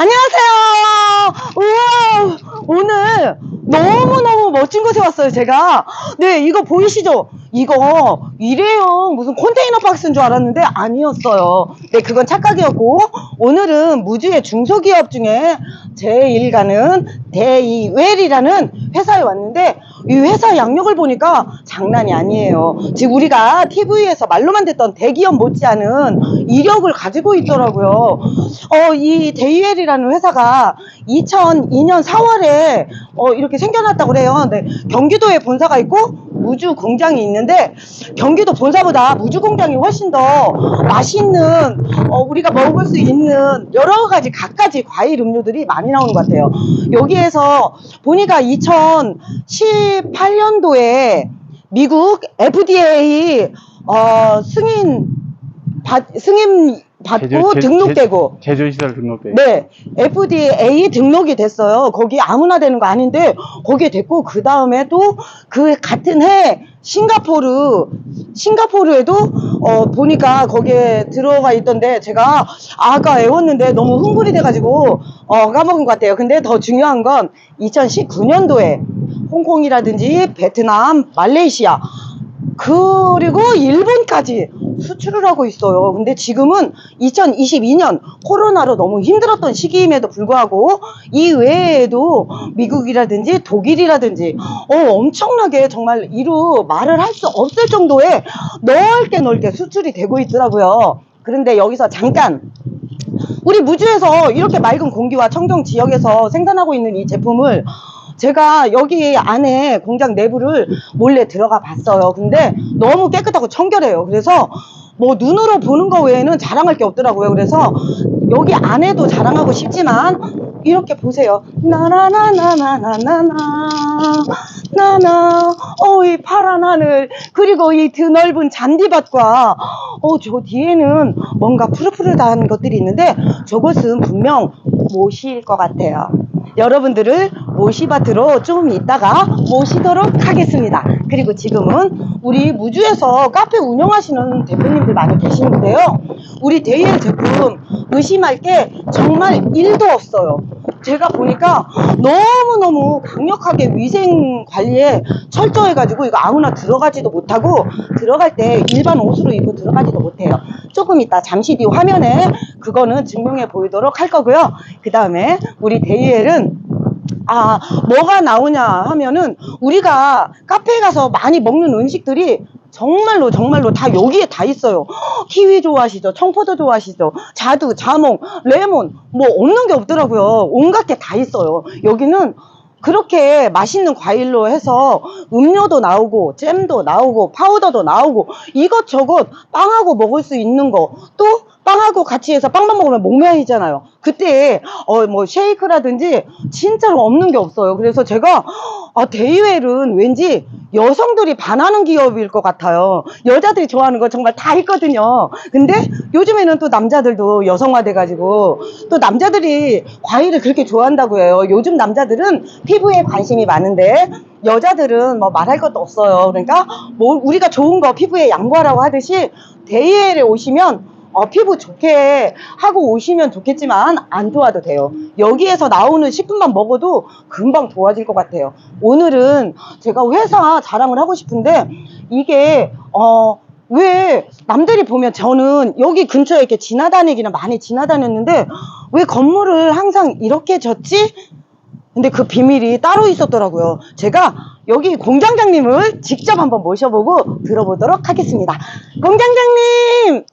안녕하세요. 우와, 오늘 너무너무 멋진 곳에 왔어요, 제가. 네, 이거 보이시죠? 이거 일회용 무슨 컨테이너 박스인 줄 알았는데 아니었어요. 네, 그건 착각이었고, 오늘은 무주의 중소기업 중에 제일 가는 대이웰이라는 회사에 왔는데, 이 회사 양력을 보니까 장난이 아니에요. 지금 우리가 TV에서 말로만 듣던 대기업 못지않은 이력을 가지고 있더라고요. 어, 이 데이웰이라는 회사가 2002년 4월에 어, 이렇게 생겨났다고 그래요. 네, 경기도에 본사가 있고 무주 공장이 있는데 경기도 본사보다 무주 공장이 훨씬 더 맛있는 어, 우리가 먹을 수 있는 여러 가지 갖가지 과일 음료들이 많이 나오는 것 같아요. 여기에서 보니까 2018년도에 미국 FDA 어, 승인 받, 승인 받고 제조- 제- 등록되고 제- 제조시설 등록돼. 네, FDA 등록이 됐어요. 거기 아무나 되는 거 아닌데 거기에 됐고 그 다음에 또 그 같은 해 싱가포르 싱가포르에도 어 보니까 거기에 들어가 있던데 제가 아까 외웠는데 너무 흥분이 돼가지고 어 까먹은 것 같아요. 근데 더 중요한 건 2019년도에 홍콩이라든지 베트남, 말레이시아 그리고 일본까지 수출을 하고 있어요. 근데 지금은 2022년 코로나로 너무 힘들었던 시기임에도 불구하고 이 외에도 미국이라든지 독일이라든지 어, 엄청나게 정말 이루 말을 할 수 없을 정도의 넓게 넓게 수출이 되고 있더라고요. 그런데 여기서 잠깐 우리 무주에서 이렇게 맑은 공기와 청정 지역에서 생산하고 있는 이 제품을 제가 여기 안에 공장 내부를 몰래 들어가 봤어요. 근데 너무 깨끗하고 청결해요. 그래서 뭐 눈으로 보는 거 외에는 자랑할 게 없더라고요. 그래서 여기 안에도 자랑하고 싶지만 이렇게 보세요. 나나나나나나나 나나 어이 파란 하늘 그리고 이 드넓은 잔디밭과 어 저 뒤에는 뭔가 푸릇푸릇한 것들이 있는데 저것은 분명 모시일 것 같아요. 여러분들을 모시밭으로 좀 이따가 모시도록 하겠습니다. 그리고 지금은 우리 무주에서 카페 운영하시는 대표님들 많이 계시는데요. 우리 데이의 제품 의심할 게 정말 일도 없어요. 제가 보니까 너무너무 강력하게 위생 관리에 철저해가지고 이거 아무나 들어가지도 못하고 들어갈 때 일반 옷으로 입고 들어가지도 못해요. 조금 이따 잠시 뒤 화면에 그거는 증명해 보이도록 할 거고요. 그 다음에 우리 데이엘은 아, 뭐가 나오냐 하면은 우리가 카페에 가서 많이 먹는 음식들이 정말로 정말로 다 여기에 다 있어요. 키위 좋아하시죠? 청포도 좋아하시죠? 자두, 자몽, 레몬 뭐 없는 게 없더라고요. 온갖 게 다 있어요. 여기는 그렇게 맛있는 과일로 해서 음료도 나오고 잼도 나오고 파우더도 나오고 이것저것 빵하고 먹을 수 있는 거 또 빵하고 같이 해서 빵만 먹으면 목매이잖아요. 그때 어 뭐 쉐이크라든지 진짜로 없는 게 없어요. 그래서 제가 아 데이웰은 왠지 여성들이 반하는 기업일 것 같아요. 여자들이 좋아하는 거 정말 다 있거든요. 근데 요즘에는 또 남자들도 여성화돼 가지고 또 남자들이 과일을 그렇게 좋아한다고 해요. 요즘 남자들은 피부에 관심이 많은데 여자들은 뭐 말할 것도 없어요. 그러니까 뭐 우리가 좋은 거 피부에 양보하라고 하듯이 데이웰에 오시면 어, 피부 좋게 하고 오시면 좋겠지만 안 좋아도 돼요. 여기에서 나오는 식품만 먹어도 금방 좋아질 것 같아요. 오늘은 제가 회사 자랑을 하고 싶은데 이게 어, 왜 남들이 보면 저는 여기 근처에 이렇게 지나다니기는 많이 지나다녔는데 왜 건물을 항상 이렇게 졌지? 근데 그 비밀이 따로 있었더라고요. 제가 여기 공장장님을 직접 한번 모셔보고 들어보도록 하겠습니다. 공장장님!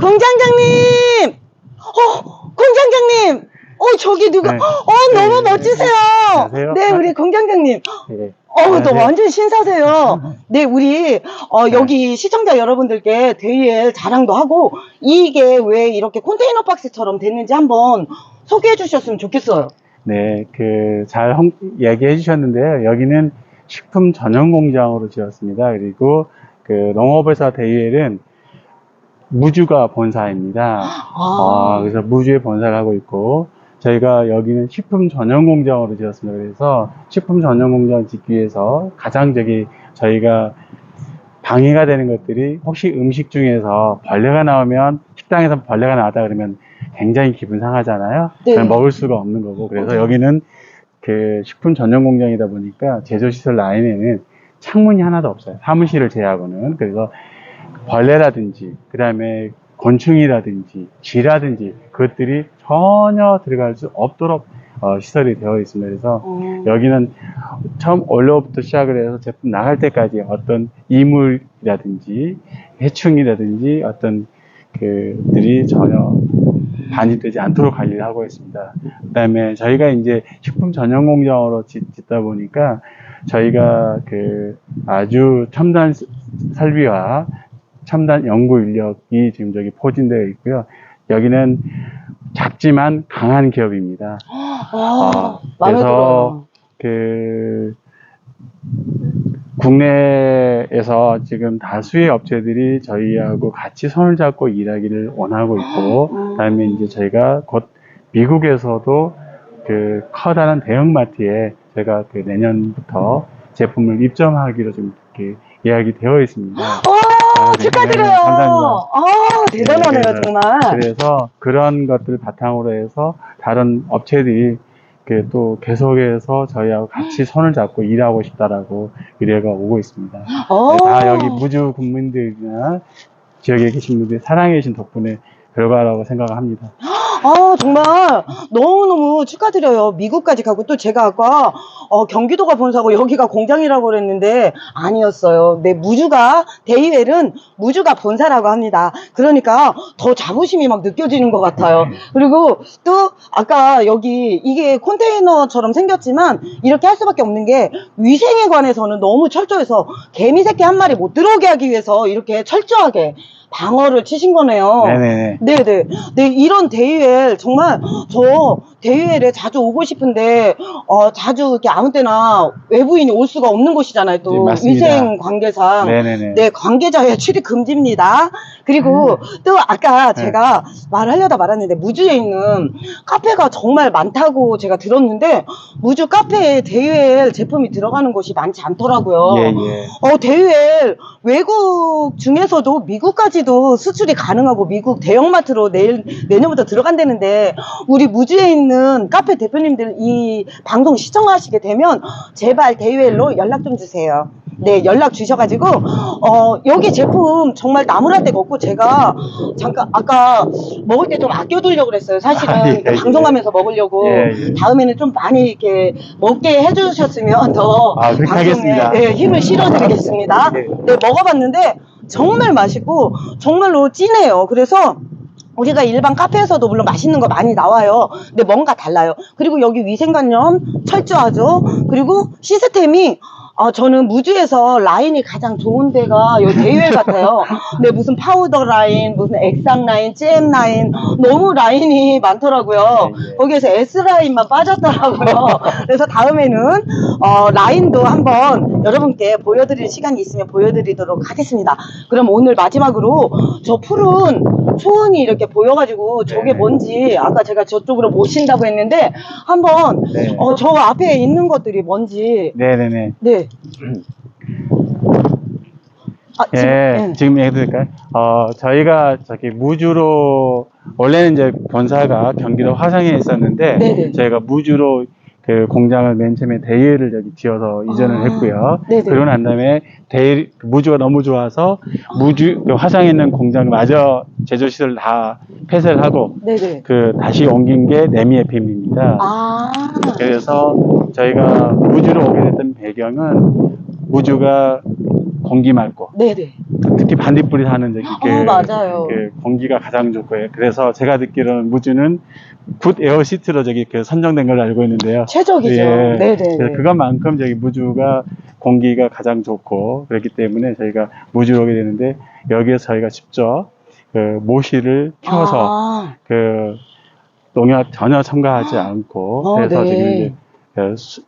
공장장님! 어, 공장장님! 어, 저기 누가, 네. 어, 너무 네, 멋지세요! 안녕하세요. 네, 우리 공장장님. 네. 어, 너 안녕하세요. 완전 신사세요. 네, 우리, 어, 여기 시청자 여러분들께 데이엘 자랑도 하고, 이게 왜 이렇게 컨테이너 박스처럼 됐는지 한번 소개해 주셨으면 좋겠어요. 네, 그, 잘 홍- 얘기해 주셨는데요. 여기는 식품 전용 공장으로 지었습니다. 그리고 그 농업회사 데이엘은 무주가 본사입니다. 아, 그래서 무주에 본사를 하고 있고, 저희가 여기는 식품 전용 공장으로 지었습니다. 그래서 식품 전용 공장을 짓기 위해서 가장 저기 저희가 방해가 되는 것들이 혹시 음식 중에서 벌레가 나오면 식당에서 벌레가 나왔다 그러면 굉장히 기분 상하잖아요. 네. 그냥 먹을 수가 없는 거고. 그래서 여기는 그 식품 전용 공장이다 보니까 제조 시설 라인에는 창문이 하나도 없어요. 사무실을 제외하고는. 그래서 벌레라든지, 그 다음에 곤충이라든지, 쥐라든지, 그것들이 전혀 들어갈 수 없도록 어, 시설이 되어 있습니다. 그래서 음. 여기는 처음 원료부터 시작을 해서 제품 나갈 때까지 어떤 이물이라든지 해충이라든지 어떤 그들이 전혀 반입되지 않도록 관리를 하고 있습니다. 그다음에 저희가 이제 식품 전용 공장으로 짓, 짓다 보니까 저희가 그 아주 첨단 스- 설비와 첨단 연구 인력이 지금 저기 포진되어 있고요. 여기는 작지만 강한 기업입니다. 아, 아, 마음에 그래서. 그 국내에서 지금 다수의 업체들이 저희하고 같이 손을 잡고 일하기를 원하고 있고, 음. 그다음에 이제 저희가 곧 미국에서도 그 커다란 대형마트에 제가 그 내년부터 제품을 입점하기로 좀 이렇게 예약이 되어 있습니다. 와, 네, 축하드려요. 네, 감사합니다. 아, 대단하네요, 네, 네. 정말. 그래서 그런 것들 바탕으로 해서 다른 업체들이 그 또 계속해서 저희하고 같이 손을 잡고 일하고 싶다라고 의뢰가 오고 있습니다. 어. 네, 다 여기 무주 국민들이나 지역에 계신 분들이 사랑해 주신 덕분에 결과라고 생각합니다. 아, 정말 너무너무 축하드려요. 미국까지 가고 또 제가 아까 어, 경기도가 본사고 여기가 공장이라고 그랬는데 아니었어요. 네, 무주가 데이웰은 무주가 본사라고 합니다. 그러니까 더 자부심이 막 느껴지는 것 같아요. 그리고 또 아까 여기 이게 컨테이너처럼 생겼지만 이렇게 할 수밖에 없는 게 위생에 관해서는 너무 철저해서 개미 새끼 한 마리 못 들어오게 하기 위해서 이렇게 철저하게 방어를 치신 거네요. 네네네. 네네. 네, 이런 데이웰, 정말, 저 데이웰에 자주 오고 싶은데, 어, 자주 이렇게 아무 때나 외부인이 올 수가 없는 곳이잖아요, 또. 네, 맞습니다. 위생 관계상. 네네네. 네, 관계자의 출입 금지입니다. 그리고 또 아까 네. 제가 말하려다 말았는데, 무주에 있는 카페가 정말 많다고 제가 들었는데, 무주 카페에 데이웰 제품이 들어가는 곳이 많지 않더라고요. 예, 예. 어, 데이웰 외국 중에서도 미국까지도 수출이 가능하고 미국 대형마트로 내일, 내년부터 들어간다는데 우리 무주에 있는 카페 대표님들 이 방송 시청하시게 되면 제발 데이웰로 연락 좀 주세요. 네, 연락 주셔가지고, 어, 여기 제품 정말 나무랄 데가 없고, 제가 잠깐, 아까 먹을 때 좀 아껴두려고 그랬어요. 사실은 아, 예, 예. 방송하면서 먹으려고. 예, 예. 다음에는 좀 많이 이렇게 먹게 해주셨으면 더 아, 방송에. 예, 힘을 실어드리겠습니다. 예. 네, 먹어봤는데 정말 맛있고 정말로 진해요. 그래서 우리가 일반 카페에서도 물론 맛있는 거 많이 나와요. 근데 뭔가 달라요. 그리고 여기 위생관념 철저하죠. 그리고 시스템이 아, 저는 무주에서 라인이 가장 좋은 데가 요 데이웰 같아요. 네, 무슨 파우더 라인, 무슨 액상 라인, 잼 라인, 너무 라인이 많더라고요. 네, 네. 거기에서 S 라인만 빠졌더라고요. 그래서 다음에는 어, 라인도 한번 여러분께 보여드릴 시간이 있으면 보여드리도록 하겠습니다. 그럼 오늘 마지막으로 저 푸른 초원이 이렇게 보여가지고 저게 네. 뭔지 아까 제가 저쪽으로 모신다고 했는데 한번 네. 어, 저 앞에 있는 것들이 뭔지 네네네. 네. 아, 예, 지금, 네. 지금 얘기 드릴까요? 어, 저희가 저기 무주로, 원래는 이제 본사가 경기도 화성에 있었는데, 네네. 저희가 무주로 그 공장을 맨 처음에 대일을 여기 지어서 이전을 아, 했고요. 네네. 그러고 난 다음에 대일, 무주가 너무 좋아서 무주, 그 화성에 있는 공장 마저 제조시설 다 폐쇄를 하고, 네네. 그 다시 옮긴 게 네미에핌입니다. 아, 그래서 저희가 무주로 오게 됐던 배경은 무주가 공기 맑고 네네. 특히 반딧불이 사는 그, 어, 맞아요. 그 공기가 가장 좋고요. 그래서 제가 듣기로는 무주는 굿 에어 시트로 저기 그 선정된 걸로 알고 있는데요. 최적이죠. 예. 네네. 그래서 그것만큼 저기 무주가 공기가 가장 좋고 그렇기 때문에 저희가 무주로 오게 되는데 여기에서 저희가 직접 그 모시를 키워서 아, 그 농약 전혀 첨가하지 않고 어, 그래서 네. 지금 이제 그 수-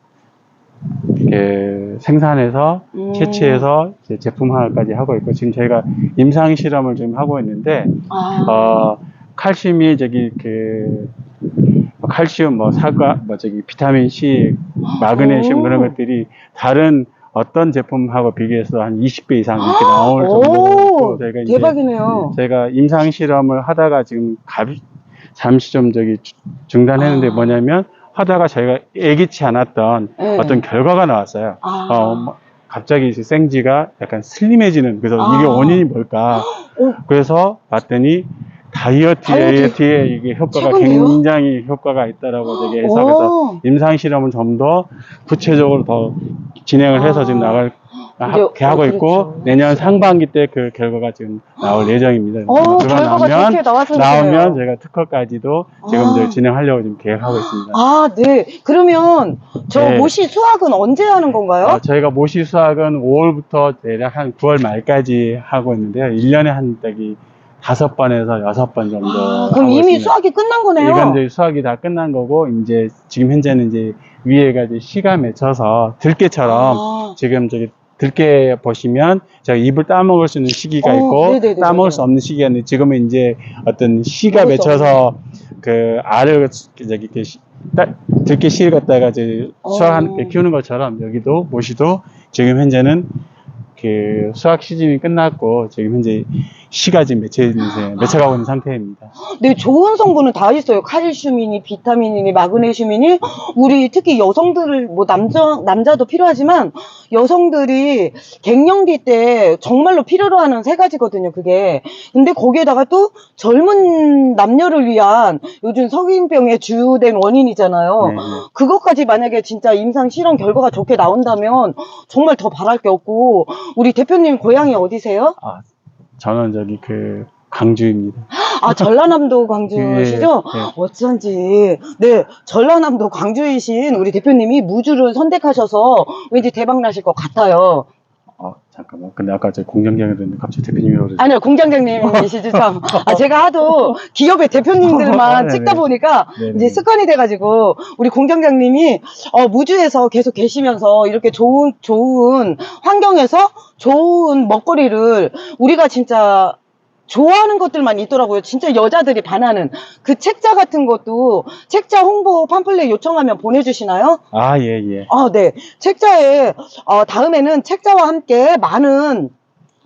이렇게 생산해서 음. 채취해서 이제 제품화까지 하고 있고 지금 저희가 임상 실험을 좀 하고 있는데 아, 어 칼슘이 저기 그 칼슘 뭐 사과 뭐 저기 비타민 C 마그네슘 오. 그런 것들이 다른 어떤 제품하고 비교해서 한 20배 이상 이렇게 나올 오, 정도로 저희가 이제 대박이네요. 제가 임상 실험을 하다가 지금 가, 잠시 좀 저기 주- 중단했는데 아. 뭐냐면 하다가 저희가 예기치 않았던 네. 어떤 결과가 나왔어요. 아. 어, 뭐 갑자기 이제 생지가 약간 슬림해지는 그래서 아. 이게 원인이 뭘까? 오. 그래서 봤더니 다이어트, 다이어트. 다이어트 에 이게 효과가 최고인데요? 굉장히 효과가 있다라고 되게 해서 그래서 오. 임상 실험은 좀 더 구체적으로 더 진행을 해서 아. 지금 나갈 하- 이제, 이렇게 하고 어, 있고 그렇죠. 내년 상반기 때 그 결과가 지금 나올 예정입니다. 어, 결과가 나오면 좋겠네요. 저희가 특허까지도 지금 아. 진행하려고 지금 계획하고 있습니다. 아, 네. 그러면 저 네. 모시 수학은 언제 하는 건가요? 어, 저희가 모시 수학은 5월부터 대략 한 9월 말까지 하고 있는데요. 1년에 한 딱이 다섯 번에서 여섯 번 정도. 아, 그럼 하고 이미 있습니다. 수학이 끝난 거네요. 이건 이제 수학이 다 끝난 거고, 이제 지금 현재는 이제 위에가 이제 시가 맺혀서 들깨처럼 아. 지금 저기 들깨 보시면 제가 입을 따먹을 수 있는 시기가 어, 있고 네네네, 따먹을. 수 없는 시기가 있는데 지금은 이제 어떤 시가 수 맺혀서 그 알을 저기 이렇게 시- 따- 들깨 씨를 갖다가 이제 수확한 어. 키우는 것처럼 여기도 모시도 지금 현재는 그 수확 시즌이 끝났고 지금 현재 시가 지금 세- 맺혀가고 있는 상태입니다. 네, 좋은 성분은 다 있어요. 칼슘이니, 비타민이니, 마그네슘이니, 우리 특히 여성들을, 뭐, 남자, 남자도 필요하지만, 여성들이 갱년기 때 정말로 필요로 하는 세 가지거든요, 그게. 근데 거기에다가 또 젊은 남녀를 위한 요즘 성인병의 주된 원인이잖아요. 네, 네. 그것까지 만약에 진짜 임상 실험 결과가 좋게 나온다면, 정말 더 바랄 게 없고, 우리 대표님 고향이 어디세요? 아, 저는 저기 그 광주입니다. 아, 전라남도 광주시죠? 예, 예. 어쩐지. 네, 전라남도 광주이신 우리 대표님이 무주를 선택하셔서 왠지 대박 나실 것 같아요. 어, 잠깐만. 근데 아까 저 공정장에 그랬는데 갑자기 대표님이라고 그러죠. 아니요, 공장장님이시죠, 참. 아, 제가 하도 기업의 대표님들만 네네. 찍다 보니까 네네. 이제 습관이 돼가지고 우리 공장장님이 어, 무주에서 계속 계시면서 이렇게 좋은, 좋은 환경에서 좋은 먹거리를 우리가 진짜 좋아하는 것들만 있더라고요. 진짜 여자들이 반하는 그 책자 같은 것도 책자 홍보 팜플렛 요청하면 보내주시나요? 아, 예, 예. 아, 네. 책자에, 어, 다음에는 책자와 함께 많은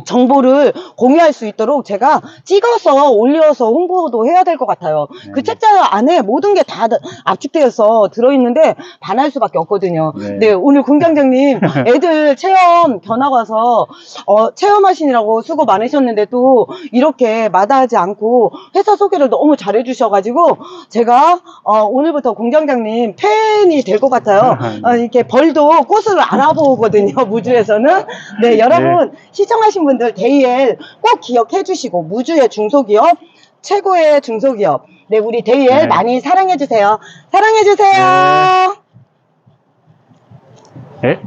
정보를 공유할 수 있도록 제가 찍어서 올려서 홍보도 해야 될 것 같아요. 그 네. 책자 안에 모든 게 다 압축되어서 들어있는데 반할 수밖에 없거든요. 네. 네, 오늘 공장장님 애들 체험 견학 와서 어, 체험하시느라고 수고 많으셨는데 또 이렇게 마다하지 않고 회사 소개를 너무 잘해주셔가지고 제가 어, 오늘부터 공장장님 팬이 될 것 같아요. 어, 이렇게 벌도 꽃을 알아보거든요. 무주에서는. 네, 여러분 시청하신 분들 데이엘 꼭 기억해 주시고 무주의 중소기업 최고의 중소기업. 네, 우리 데이엘 네. 많이 사랑해 주세요. 사랑해 주세요. 예?